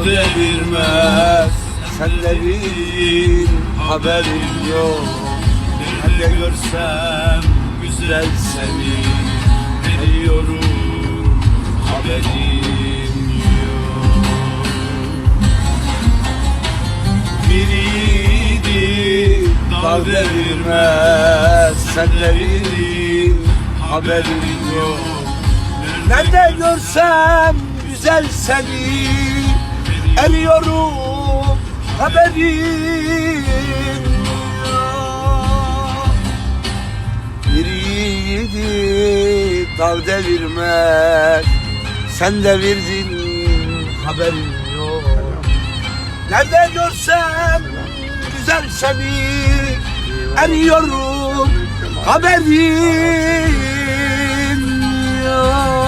devirmez Senlerin haberin yok. Nerede görsem güzel seni Eriyorum haberim yok. Biriydi dağ devirmez Senlerin haberin yok. Nerede görsem güzel seni Eriyorum haberin yok. Bir yiğidi dağ devirmez Sen devirdin haberin yok. Nerede görsem güzel seni Eriyorum haberin